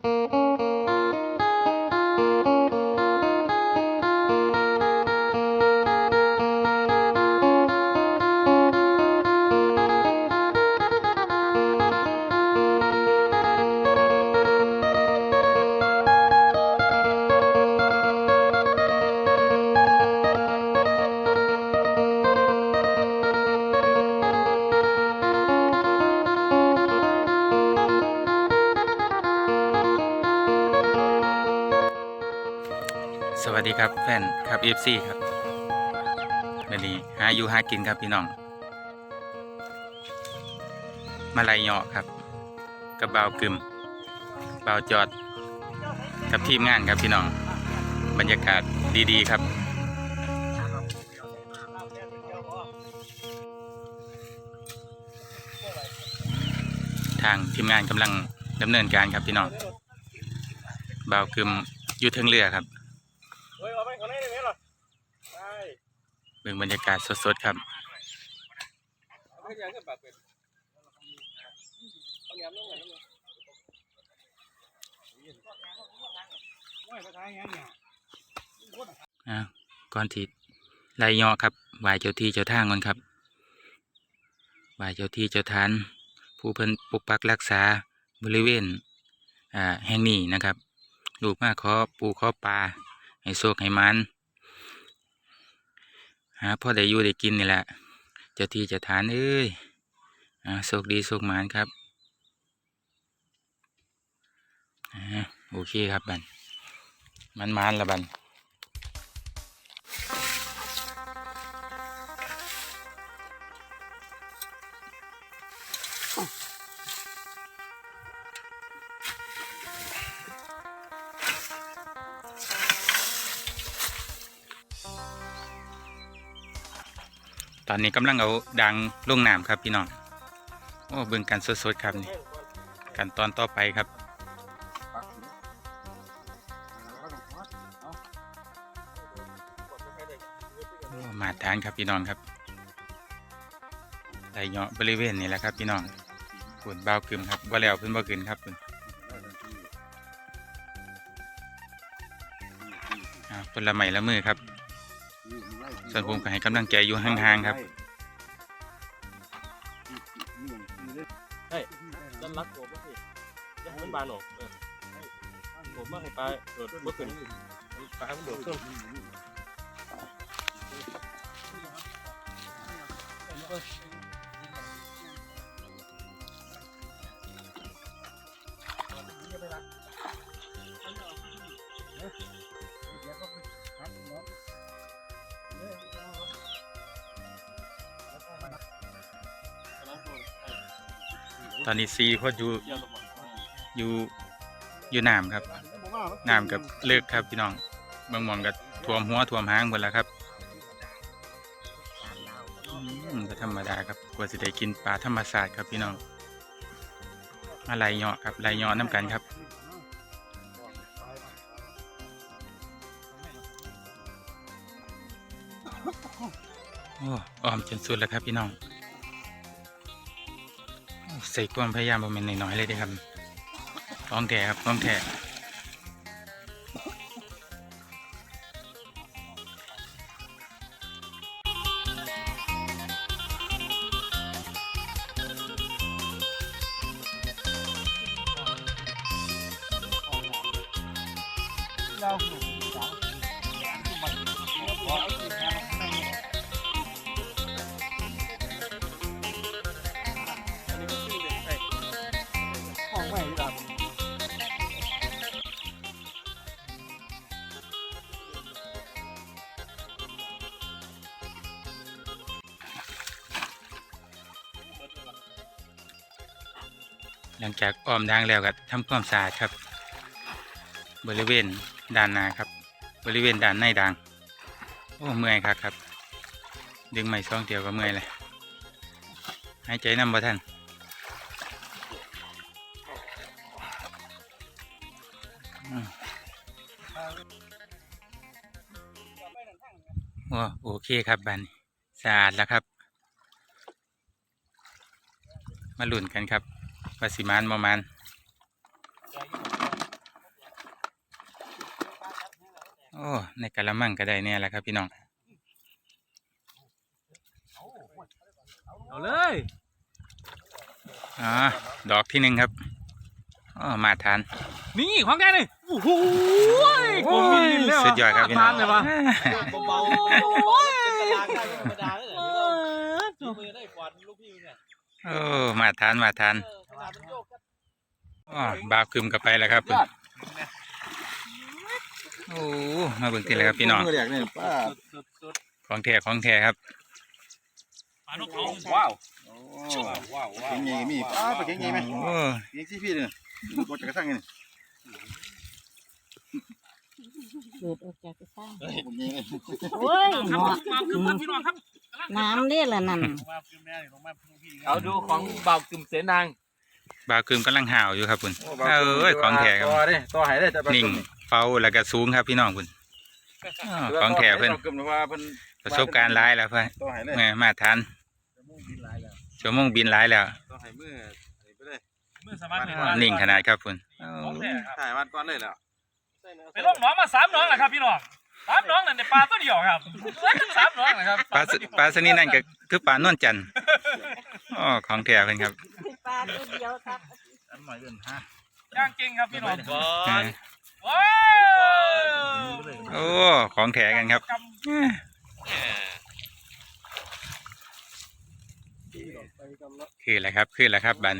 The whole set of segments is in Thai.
สวั ครับแฟนครับเอฟซีครับวันนี้หาอยู่หากินครับพี่น้อง มาลายเหยาะครับกระเบากึมเบาจอดกับทีมงานครับพี่น้อง บรรยากาศดีๆครับทางทีมงานกำลังดำเนินการครับพี่น้องเบากึมอยู่เทิงเรือครับ เฮ้ยเอาไปคนนี้ได้ไหมล่ะได้ เบิ่งบรรยากาศสดๆครับเอาไปยังกันปากเป็ดเอาแหนมลงหน่อยลงหน่อยโอ้ยไปทางยังเนี่ยอ่าก่อนที่ไล่ยาะครับไหวเจ้าที่เจ้าทางก่อนครับไหวเจ้าที่เจ้าทาน ผู้เพิ่นปกปักรักษาบริเวณอ่าแห่งนี้นะครับ ลูกมาขอปูขอปลาให้โชคให้มัน หาพ่อได้อยู่ได้กินนี่แหละ เจ้าที่เจ้าทานเอ้ยอ่าโชคดีโชคหมานครับอ่าโอเคครับบันมันมานละบัน ตอนนี้กำลังเอาดังลงน้ำครับพี่น้องโอ้เบิ่งกันสดๆครับนี่กันตอนต่อไปครับโอ้มาทานครับพี่น้องครับไหลเหาะบริเวณนี่แหละครับพี่น้องฝุ่นเบากึมครับว่าแล้วเพิ่นบ่กึนครับเพิ่นอ่าคนละไม้ละมือครับ ส่วนผมก็ให้กำลังใจอยู่ห่างๆครับด้านลักโกบสิจะให้มันบานออกผมมาให้ปลาเกิดเมื่อคืนปลามันโดดขึ้นต อนนี้ซีพออยู่อยู่อยู่น้ำครับน้ำกับเลิกครับพี่น้องบางมองกับท่วมหัวท่วมหางหมดแล้วครับก็ธรรมดาครับกว่าจะได้กินปลาธรรมศาสตร์ครับพี่น้องอะไรเหาะครับไรเหาะน้ำกันครับโอ้ออมจนสุดแล้วครับพี่น้อง ส่ความพยายามประมาณน้อยๆเลยด้ครับต้องแท้ครับต้องแท้หลัง จากอ้อมดังแล้วก็ทำความสะอาดครับ บริเวณด้านหน้าครับ บริเวณด้านในดังโอ้เมื่อยครับครับ ดึงไม้ซองเดียวก็เมื่อยเลยหายใจนำบ่ท่านโอ้โอเคครับบันสะอาดแล้วครับ มาหลุ้นกันครับ ปลาสิมานประมาณโอ้ ในกะละมังก็ได้เนี่ยแหละครับพี่น้อง เอาเลยอ๋อดอกที่หนึ่งครับอ๋อมาทาน นี่ของแกเลยโอ้โหผมมีเล้วสุดยอดครับพี่น้องเลยวะเอ้มาทานมาทาน ออขนาดมันโยกก็อ๋อบาวคืมกับไปแล้วครับโอ้มาเบิ่งทีแล้วครับพี่น้องมือแรกเนี่ยป้าสุดของแท้ของแท้ครับปลานกเขาว้าวว้าวว้าวเก่งไงมีป้าไปเก่งไงไหมโอ้เก่งซี่พี่เนี่ยรถจักรสร้างไงเนี่ยเกิดออกจากกระซ่างผมเก่งเลยโอ้ยครับเนาะมาคือพี่น้องครับน้ำนี่แหละนั่นเอาดูของเบากึ่มเสนาง บาวคืมกำลังห่าวอยู่ครับคุณเอ้ยของแท้ครับต่อเด้ต่อหายได้แต่นิ่งเป่าแล้วก็สูงครับพี่น้องคุณอ้อของแท้เพิ่นกึ่มว่าเพิ่นประสบการณ์หลายแล้วเพิ่นต่อหายเลยแหม่มาทานชั่วโมงบินหลายแล้วต่อหายมือไปเลยมือสามารถอ้อนิ่งขนาดครับคุณของแท้ครับถ่ายวันก่อนเลยแล้วไปลงหน้องมาสามหน้องแหละครับพี่น้องสามหน้องนั่นในปลาตัวเดียวครับสามหน้องนะครับปลาสปลาสนิทนั่นก็คือปลานวลจันทร์ อ๋อของแท้เพิ่นครับปลาตัวเดียวครับอันหน่อยเอิ้นฮะย่างเก่งครับพี่น้องก่ออ่านว้าวโอ้ของแท้กันครับคืออะไรครับคืออะไรครับบัดน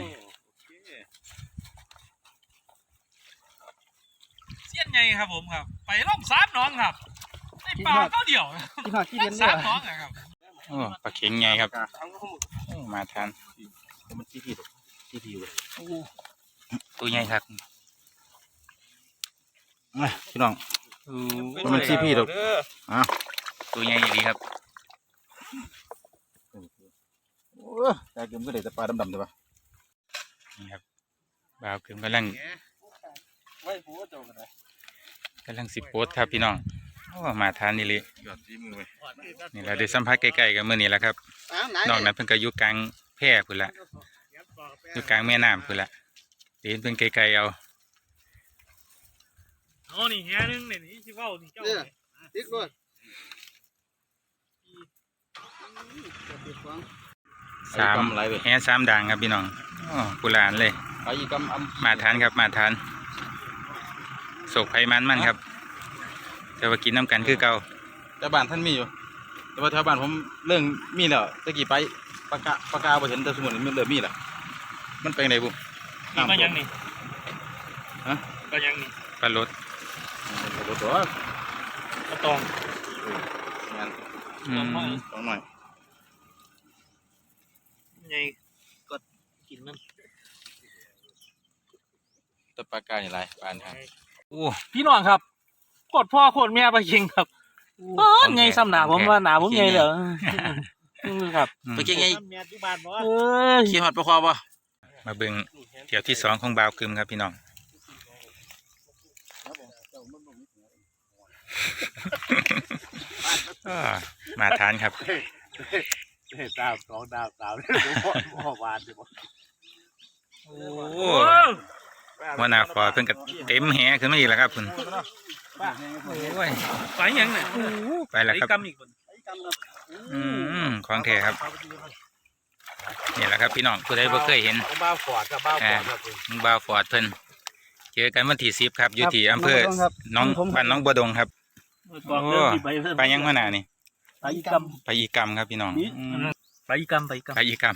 เสี้ยนไงครับผมครับ ไปล่องสามหน้องครับในปลาตัวเดียวที่หอดที่เรียนสามหน้องนะครับโอ้ปลาเข็งไงครับโอ้ มาทานมันซี่พี่ซี่พี่เลยตัวใหญ่ครับพี่น้องโอ้มันซี่พี่ดอกตัวใหญ่ดีครับโอ้แต่กึ่มก็ได้แต่ปลาดำๆใช่ปะนี่ครับบ่าวคือกำลังไว้ผัวเจ้ากันเลยกำลังสิโพสต์ครับพี่น้อง โอ้มาทานนี่เลยยอดซี่มือไปนี่เราได้สัมผัสใกล้ๆกันเมื่อนี้แหล้วครับนอกนั้นเพิ่นก็อยู่กลางแพร่พุ่นละอยู่กลางแม่น้ำพุ่นละเดินเพิ่นไกลๆเอาโอ้นี่แง่นึงเนี่ยนี่ชิเว้านี่เจ้าติ๊กด้วยสามไรไปแห่สามด่างครับพี่น้องโอ้ปุรานเลยไปอีกกำอำมาทานครับมาทานโศกไผมันมันครับ แต่ว่ากินน้ำกันคือเก่าแต่บ้านท่านมีอยู่ แต่ว่าแถวบ้านผมเรื่องมีแล้วตะกี้ไปปากกาปากกาบ่เห็นแต่สมุนมันเริ่มมีแล้วมันเป็นไงบุนี่มายังนี่ฮะก็ยังนี่ปลารสตัวตัวกระตองงานอืมต้องหน่อยไงก็กินนั่นแต่ปากกานี่ไรปานทางโอ้พี่น้องครับ โคตรพ่อโคตรแม่ไปยิงครับเออไงซ้ำหนาผมว่าหนาผมไงเหรออืมครับอืมไปเก่งไงเอ้ยขี่ฮอดไปคอบ่มาเบิ่งเที่ยวที่สองของบ่าวกึมครับพี่น้องอ่ามาทานครับดาวสองดาวสามพ่อวานดิบ่โอ้หั วหน้าขอเพิ่นก็เต็มแหขึ้นมาอีกแล้วครับคุณโอ้ยไปยังเนี่ยไปแล้วไอ้ครับกำอีกคนอืมของแท้ครับนี่แหละครับพี่น้องผู้ใดบ่เคยเห็นบ้าฟอดกับบ้าฟอดครับมึงบ่าวฟอร์ดเพิ่นเจอกันวันที่สิบครับอยู่ที่อำเภอหน้องบ้านหน้องบัวดงครับกองเดินที่ไปไปยังหัวหน้านี่ไปอีกำไปอีกรรมครับพี่น้องอืมไปอีกำไปอีกำไปอีกรรม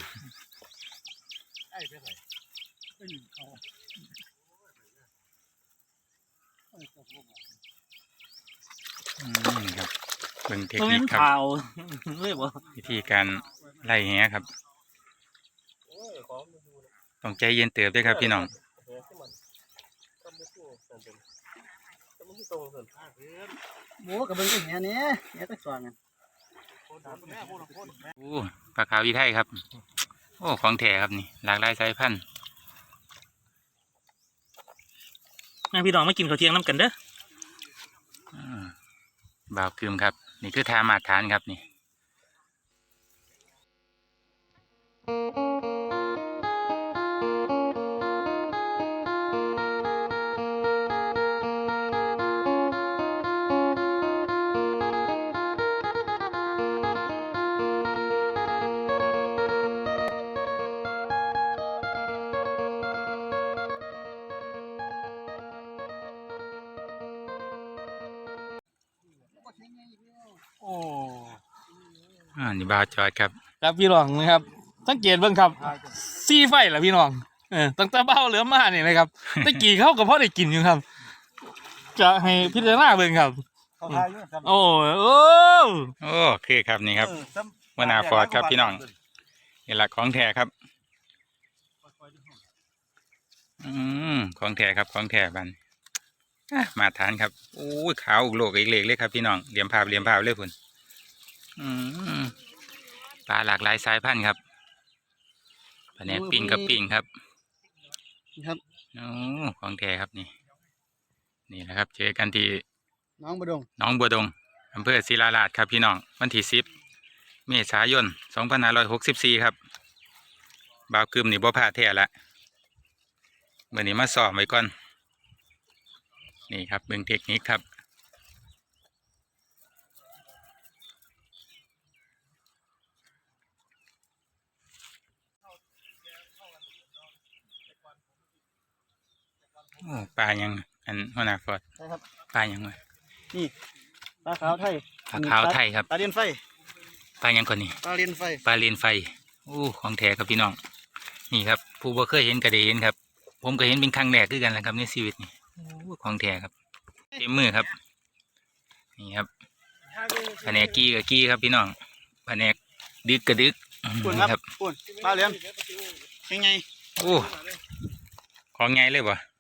อืมครับเบิ่งเทคตรงนินี้คครับข่าวเลยบ่วิธีการไล่แหครับ ต้องใจเย็นเติบด้วยครับพี่น้องโอ้กับเบิ้งอย่างเงี้ยเนี่ยเนี่ยตะสว่างอะโอ้ปลาขาวอีไทยครับ โอ้ ของแท้ครับนี่ หลากหลายสายพันธุ์งั้นพี่น้องมากินข้าวเที่ยงน้ำกันเด้ออืม บ่าวคืมครับ นี่คือทามาฐานครับนี่ บ่าวจอดครับ ครับพี่น้องนะครับสังเกตเบิ่งครับซีไฟล่ะพี่น้องเออตั้งแต่เบ้าเหลือมานี่นะครับตะกี้เขากับพ่อได้กินอยู่ครับ จะให้พิจารณาเบิ่งครับ เขาทายอยู่ครับโอ้ยโอ้โอ้คือครับนี่ครับ เออซ้ำหัวหน้าฟอร์ดครับพี่น้อง นี่แหละของแท้ครับ อืมของแท้ครับของแท้บันอะมาทานครับโอ้ยขาวอุกโลกอีกเล็กเลยครับพี่น้องเหลี่ยมภาพเหลี่ยมภาพเลยพุ่นอืมป ลาหลากหลายสายพันธุ์ครับแผนกปิ้งกับปิ้งครับครับโอ้ของแท้ครับนี่ นี่แหละครับ เจอกันที่น้องบดงหน้องบัวดงอำเภอศิลาลาดครับพี่น้องวันที่สิบเมษายนสองพันห้าร้อยหกสิบสี่ครับบ่าวกึมนี่บ่พลาดแท้ละเมื่อนี้มาสอบไว้ก่อน นี่ครับเบิ่งเทคนิคครับ ปลายัง อันหัวหน้าฟอดใช่ครับปลายังวะปลาขาวไทยปลาขาวไทยครับปลาเลียนไฟปลายังคนนี้ปลาเลียนไฟปลาเลนไฟโอ้ของแท้ครับพี่น้อง นี่ครับ ผู้บ่เคยเห็นก็ได้เห็นครับ ผมก็เห็นเป็นครั้งแรกคือกันแหละครับในชีวิตนี่โอ้ของแท้ครับเต็มมือครับ นี่ครับแผนกกี้กับกี้ครับพี่น้องแผนกดึกกับดึกอืมปุ่นนี่คครัรับบปุ่นปลาเลียนยังไงโอ้ของไงเลยบ่ใ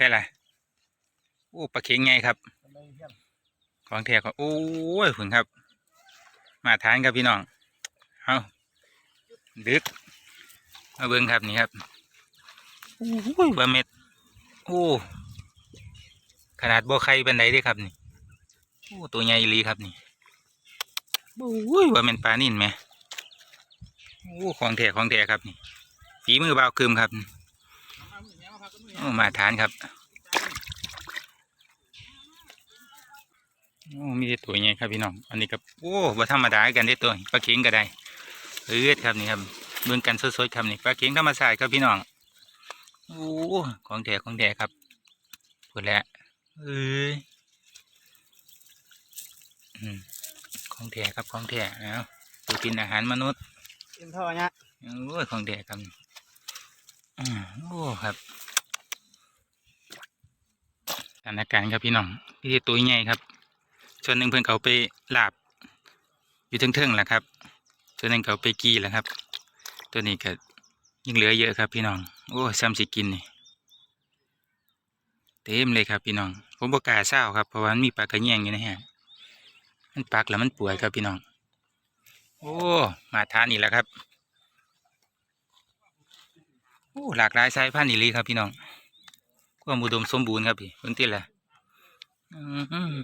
ช่ละโอ้ปลาเข็งไงครับ ของแท้ของโอ้ยคุณครับ มาทานครับพี่น้องเอาดึกมาเบิ้งครับนี่ครับโอ้ยว่าเม็ดโอ้ขนาดบ่อไข่เป็นไดเด้ครับนี่โอ้ตัวใหญ่ลีครับนี่โอ้ยว่าเป็นปลานิ่นไหมโอ้ของแท้ของแท้ครับนี่ฝีมือเบาคืมครับ มาทานครับโอ้มีแต่ตัวใหญ่ครับพี่น้อง อันนี้ครับโอ้บ่ธรรมดากันได้ตัวปลาเข็งก็ได้เอือดครับนี่ครับเบิ่งกันสดๆครับนี่ปลาเข็งธรรมชาติครับพี่น้องโอ้ของแท้ของแท้ครับพูดแล้วเอ้ยอืมของแท้ครับของแท้เอาตัวกินอาหารมนุษย์กินเท่าเนี้ยโอ้ยของแท้ครับอืมโอ้ครับ สถานการณ์ครับพี่น้องพี่ตัวใหญ่ครับส่วนหนึ่งเพิ่นเขาไปลาบ อยู่เทิงๆแหละครับ ส่วนหนึ่งเขาไปกีแหละครับ ตัวนี้ก็ยังเหลือเยอะครับ พี่น้องโอ้ซ้ำสิกินนี่เต็มเลยครับพี่น้อง ผมบอกล้าเศร้าครับเพราะว่ามันมีปลากระแยงอยู่ในฮะมันปักแล้วมันป่วยครับพี่น้อง โอ้มาทานนี่แหละครับโอ้หลากหลายสายพันธุ์อีลีครับพี่น้อง ความอุดมสมบูรณ์ครับพี่พิ่นติแหละอืม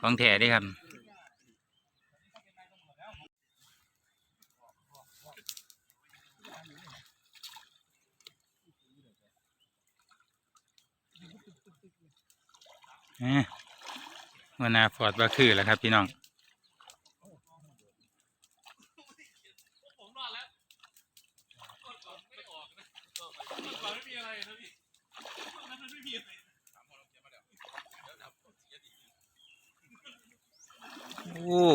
ของแท้เด้ครับเอ๊ะวันนาฟอร์ดว่าคือแล้วครับพี่น้อง โอ้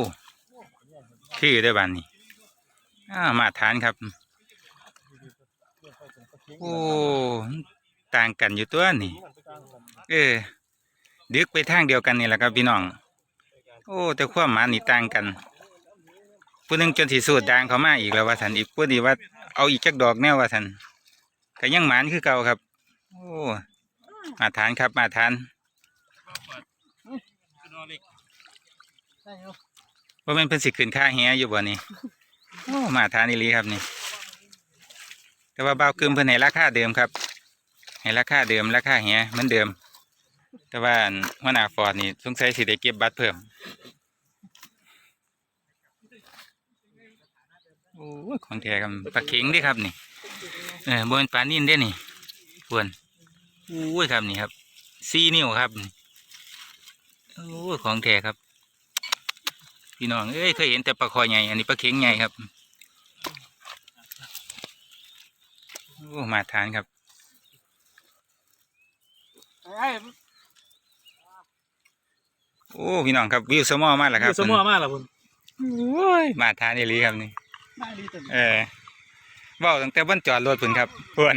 คือได้บ้านนี้อ่ามาทานครับ โอ้ ต่างกันอยู่ตัวนี่ เออดึกไปทางเดียวกันนี่แหละครับพี่น้อง โอ้ แต่ความหมานี่ต่างกันผู้หนึงจนสีสูดดางเขามาอีกแล้วว่าสันอีกผู้ดีว่าเอาอีกจักดอกแนวว่าสันก็ยังหมานคือเก่าครับ โอ้มาทานครับมาทาน ว่าเป็นเพิ่นสิขึ้นค่าแฮอยู่บ่นี่โอ้มาทานอีหลีครับนี่ แต่ว่าบ่าวกึมเพิ่นให้ราคาเดิมครับให้ราคาเดิมราคาแฮเหมือนเดิม แต่ว่าอันหัวหน้าฟอร์ดนี่สงสัยสิได้เก็บบัตรเพิ่มโอ้ยของแท้ครับปลาเข็งเด้ครับนี่เออบ่เป็นปลานิ่นเด้นี่พวนโอ้ยครับนี่ครับสี่นิ้วครับนี่โอ้ยของแท้ครับ พี่น้องเอ้ยเคยเห็นแต่ปลาคอใหญ่อันนี้ปลาเข็งใหญ่ครับโอ้มาทานครับไอ้โอ้พี่น้องครับวิวสมอมากแล้วครับสมอมากล่ะคุณโอ้ยมาทานอีหลีครับนี่เออเว้าตั้งแต่บนจอดรถพุ่นครับเพิ่น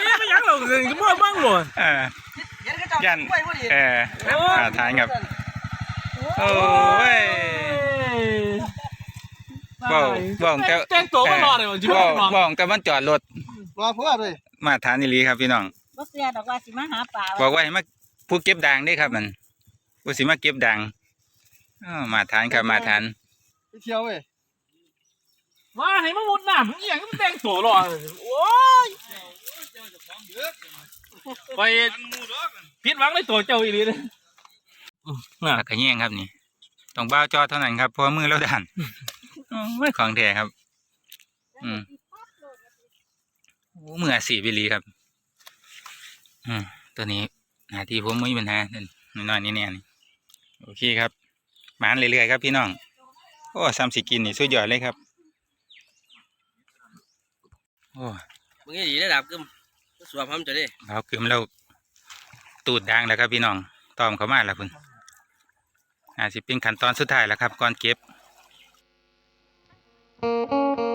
นี่ไม่ยังหรอกเลยสมอบ้างหมดเออยันเออมาทานครับโอ้ย เว้าเว้าตั้งแต่แจ้งตัวมารอเลยวันที่เว้าว่าน้องเว้าตั้งแต่บนจอดรถรอเพื่อเลยมาทานอีหลีครับพี่น้องบ่เสียดอกว่าสิมาหาปลาบอกว่าให้มาผู้เก็บด่างเด้ครับมันผู้สิมาเก็บด่างอ้อมาทานครับมาทาน ไปเที่ยวเว้ยมาให้มามุดน้ำมึงอหย่างก็มันแต่งตัวรอโอ้ยไปผิดหวังในตัวเจ้าอีหลีเลยน่ะ ผักกระเนียงครับนี่ ต้องบ้าวจอเท่านั้นครับเพราะว่ามือเราดัน ไม่ของแท้ครับ อืมโอ้มืออาสีบิลีครับ อืมตัวนี้หน้าที่ผมไม่มีปัญหานั่นน้อยๆนี่แน่นี่โอเคครับหมานเรื่อยๆครับพี่น้องโอ้ซ้ำสิกินนี่สุดยอดเลยครับ โอ้มึงดีได้ดับกึมสวมพร้อมจะได้เรากึมเราตูดดังแล้วครับพี่น้องตอมเขามาแล้วคุณอาจจะเป็นขั้นตอนสุดท้ายแล้วครับก่อนเก็บ โ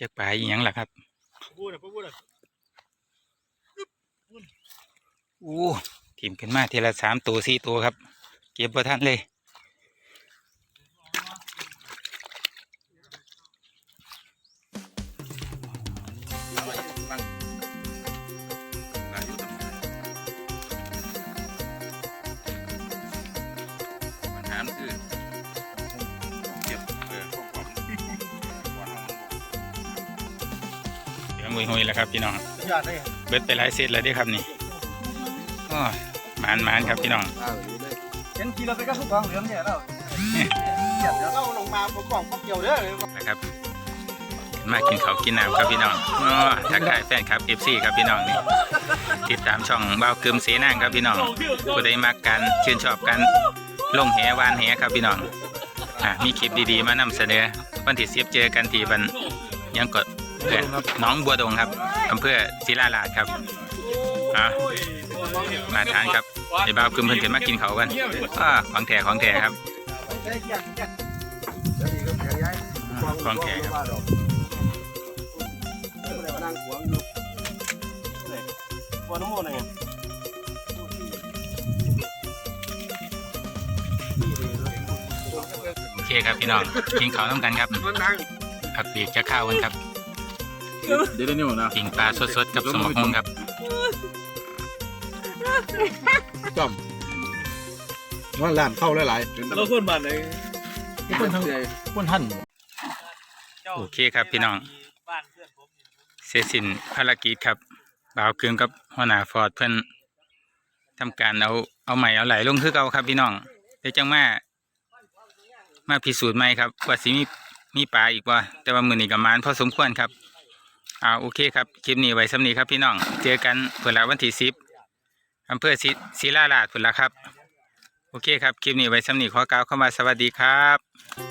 จะไปลาอหยังล่ะครับพูดนะพูดนะโอ้ทีมขึ้นมาเทละสามตัวสี่ตัวครับ เก็บประทันเลย เดี๋ยวมุยหุยแล้วครับพี่น้องยอดเลยเบิดไปหลายเซตแล้วเด้ครับนี่อ้อมานมานครับพี่น้องเห็นขี่รถไปก็ทุกกองเหลืองเนี่ยเราเดี๋ยวเราลงมาผมบอกพวกเกี่ยวเด้อนะครับ มากินข้าวกินน้ำครับพี่น้องอ้อทักทายแฟนครับ FC ครับพี่น้องนี่ติดตามช่องบ้าวกึมเสนางครับพี่น้องผู้ใดมักการชื่นชอบกันลงแหวานแหครับพี่น้องอะมีคลิปดีๆมานำเสนอวันที่สิบเจอกันที่บันยังกด เอ่อหน้องบัวดงครับอำเภอศิลาลาดครับอะมาทานครับไอ้บ้าวกึมเพิ่นขึ้นมากินเขากันอ่าของแท้ของแท้ครับอ่าของแท้ครับนั่งขวางอยู่ปวดน้ำมันไงโอเคครับพี่น้องกินข้าวน้ำกันครับผักปีกจะข้าวกันครับ เดี๋ยวเดี๋ยวนะปิ่งปลาสดๆกับสมองครับจอมว่าร้านเข้าหลายเราคนบ้านไหนๆคนทั้งคนท่านโอเคครับพี่น้องบ้านเพื่อนผมเสร็จสิ้นภารกิจครับบ่าวเคืองกับหัวหน้าฟอร์ดเพื่อนทำการเอาเอาใหม่เอาไหลลงคือเก่าครับพี่น้องเดี๋ยวจังมามาพิสูจน์ใหม่ครับ ว่าสิมีมีปลาอีกว่าแต่ว่ามือนี้กับมานพอสมควรครับ อ่าโอเคครับคลิปนี้ไว้สำนีครับพี่น้อง เจอกันเผื่อละวันที่สิบอำเภอศิลาลาดเผื่อละครับ โอเคครับคลิปนี้ไว้สำนีขอกล่าวเข้ามาสวัสดีครับ